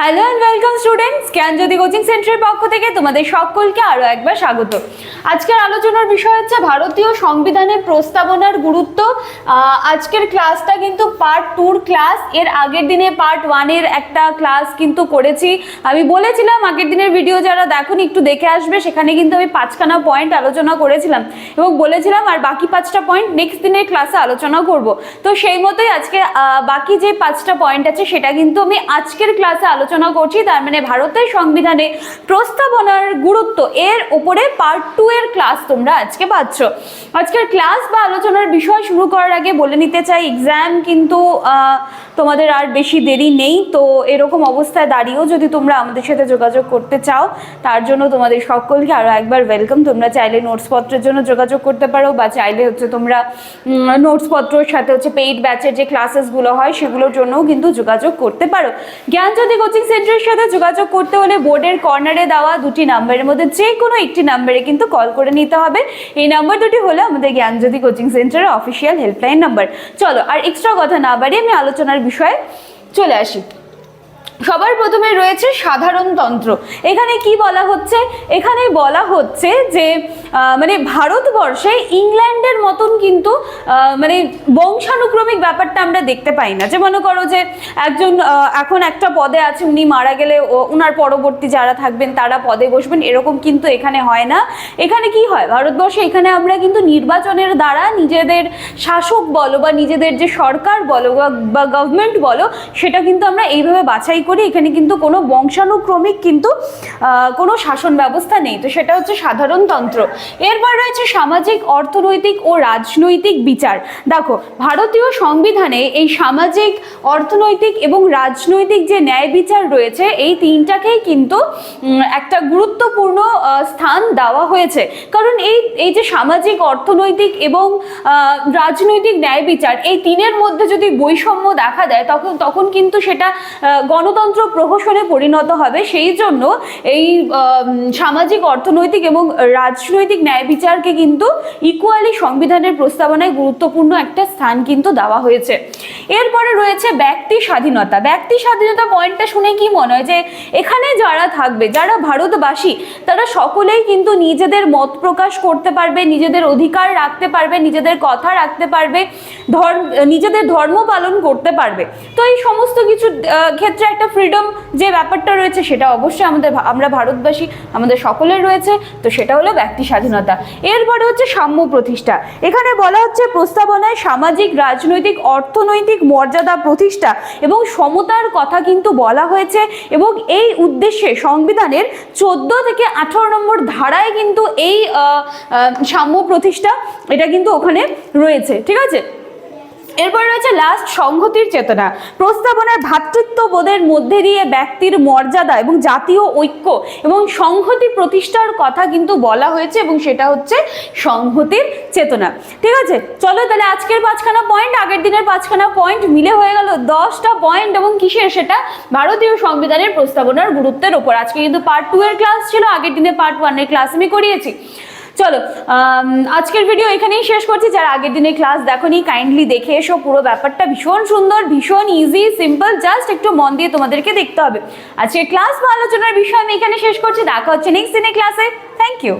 Hello and welcome students Gyanjyoti coaching সেন্টারের পক্ষ থেকে তোমাদের সকলকে আরও একবার স্বাগত। আজকের আলোচনার বিষয় হচ্ছে ভারতীয় সংবিধানের প্রস্তাবনার গুরুত্ব। আজকের ক্লাসটা কিন্তু পার্ট টুর ক্লাস এর আগের দিনে পার্ট ওয়ানের একটা ক্লাস কিন্তু করেছি। আমি বলেছিলাম আগের দিনের ভিডিও যারা দেখুন, একটু দেখে আসবে। সেখানে কিন্তু আমি পাঁচখানা পয়েন্ট আলোচনা করেছিলাম এবং বলেছিলাম, আর বাকি পাঁচটা পয়েন্ট নেক্সট দিনের ক্লাসে আলোচনা করব। তো সেই মতোই আজকে বাকি যে পাঁচটা পয়েন্ট আছে, সেটা কিন্তু আমি আজকের ক্লাসে আলোচনা করছি, তার মানে ভারতের সংবিধানে প্রস্তাবনার গুরুত্ব এর উপরে পার্ট টু এর ক্লাস তোমরা আজকে পাচ্ছ। আজকের ক্লাস বা আলোচনার বিষয় শুরু করার আগে বলে নিতে চাই এক্সাম কিন্তু তোমাদের আর বেশি দেরি নেই, তো এরকম অবস্থায় দাঁড়িয়েও যদি তোমরা আমাদের সাথে যোগাযোগ করতে চাও, তার জন্য তোমাদের সকলকে আরও একবার ওয়েলকাম তোমরা চাইলে নোটসপত্রের জন্য যোগাযোগ করতে পারো, বা চাইলে হচ্ছে তোমরা নোটসপত্রের সাথে হচ্ছে পেইড ব্যাচের যে ক্লাসেসগুলো হয়, সেগুলোর জন্যও কিন্তু যোগাযোগ করতে পারো। জ্ঞানজ্যোতি কোচিং সেন্টারের সাথে যোগাযোগ করতে হলে বোর্ডের কর্নারে দেওয়া দুটি নাম্বারের মধ্যে যে কোনো একটি নাম্বারে কিন্তু কল করে নিতে হবে। এই নাম্বার দুটি হলো আমাদের জ্ঞানজ্যোতি কোচিং সেন্টারের অফিসিয়াল হেল্পলাইন নাম্বার চলো আর এক্সট্রা কথা না বাড়িয়ে আমি আলোচনার বিষয়ে চলে আসি। সবার প্রথমে রয়েছে সাধারণতন্ত্র এখানে কি বলা হচ্ছে? এখানে বলা হচ্ছে যে মানে ভারতবর্ষে ইংল্যান্ডের মতন কিন্তু মানে বংশানুক্রমিক ব্যাপারটা আমরা দেখতে পাই না। যে মনে করো যে একজন এখন একটা পদে আছে, উনি মারা গেলে ওনার পরবর্তী যারা থাকবেন, তারা পদে বসবেন। এরকম কিন্তু এখানে হয় না। এখানে কি হয়? ভারতবর্ষে এখানে আমরা কিন্তু নির্বাচনের দ্বারা নিজেদের শাসক বলো বা নিজেদের যে সরকার বলো বা গভর্নমেন্ট বলো, সেটা কিন্তু আমরা এইভাবে বাছাই করি এখানে কিন্তু কোনো বংশানুক্রমিক কিন্তু কোনো শাসন ব্যবস্থা নেই। তো সেটা হচ্ছে সাধারণতন্ত্র এরপর রয়েছে সামাজিক অর্থনৈতিক ও রাজনৈতিক বিচার। দেখো ভারতীয় সংবিধানে এই সামাজিক অর্থনৈতিক এবং রাজনৈতিক যে ন্যায় বিচার রয়েছে এই তিনটাকেই কিন্তু একটা গুরুত্বপূর্ণ স্থান দেওয়া হয়েছে। কারণ এই এই যে সামাজিক অর্থনৈতিক এবং রাজনৈতিক ন্যায় বিচার এই তিনের মধ্যে যদি বৈষম্য দেখা দেয় তখন তখন কিন্তু সেটা আহ, গণতন্ত্র প্রহসনে পরিণত হবে, সেই জন্য এই সামাজিক, অর্থনৈতিক এবং রাজনৈতিক ন্যায় বিচারকে কিন্তু ইকুয়ালি সংবিধানের প্রস্তাবনায় গুরুত্বপূর্ণ একটা স্থান কিন্তু দেওয়া হয়েছে। এরপরে রয়েছে ব্যক্তি স্বাধীনতা। ব্যক্তি স্বাধীনতা পয়েন্টটা শুনে কি মনে হয়? যে এখানে যারা থাকবে, যারা ভারতবাসী, তারা সকলেই কিন্তু নিজেদের মত প্রকাশ করতে পারবে, নিজেদের অধিকার রাখতে পারবে, নিজেদের কথা রাখতে পারবে, ধর্ম, নিজেদের ধর্ম পালন করতে পারবে। তো এই সমস্ত কিছু ক্ষেত্রে একটা ফ্রিডম যে ব্যাপারটা রয়েছে, সেটা অবশ্যই আমাদের আমরা ভারতবাসী, আমাদের সকলের রয়েছে। তো সেটা হলো ব্যক্তি স্বাধীনতা। এরপরে হচ্ছে সাম্য প্রতিষ্ঠা। এখানে বলা হচ্ছে প্রস্তাবনায় সামাজিক, রাজনৈতিক, অর্থনৈতিক মর্যাদা প্রতিষ্ঠা এবং সমতার কথা কিন্তু বলা হয়েছে এবং এই উদ্দেশ্যে সংবিধানের চোদ্দ থেকে আঠারো নম্বর ধারায় কিন্তু এই সাম্য প্রতিষ্ঠা, এটা কিন্তু ওখানে রয়েছে, ঠিক আছে? এরপর রয়েছে লাস্ট সংহতির চেতনা। প্রস্তাবনার ভ্রাতৃত্ববোধের মধ্যে দিয়ে ব্যক্তির মর্যাদা এবং জাতীয় ঐক্য এবং সংহতি প্রতিষ্ঠার কথা কিন্তু বলা হয়েছে এবং সেটা হচ্ছে সংহতির চেতনা। ঠিক আছে, চলো তাহলে আজকের পাঁচখানা পয়েন্ট আগের দিনের পাঁচখানা পয়েন্ট মিলে হয়ে গেল দশটা পয়েন্ট এবং কিসের সেটা ভারতীয় সংবিধানের প্রস্তাবনার গুরুত্বের ওপর আজকে কিন্তু পার্ট টু এর ক্লাস ছিল, আগের দিনে পার্ট ওয়ানের ক্লাস আমি করিয়েছি। চলো আজকের ভিডিও এখানেই শেষ করছি। যারা আগের দিনের ক্লাস দেখোনি কাইন্ডলি দেখে এসো। পুরো ব্যাপারটা ভীষণ সুন্দর, ভীষণ ইজি সিম্পল জাস্ট একটু মন দিয়ে তোমাদেরকে দেখতে হবে। আজকের ক্লাস বা আলোচনার বিষয় আমি এখানে শেষ করছি। দেখা হচ্ছে নেক্সট দিনে ক্লাসে থ্যাংক ইউ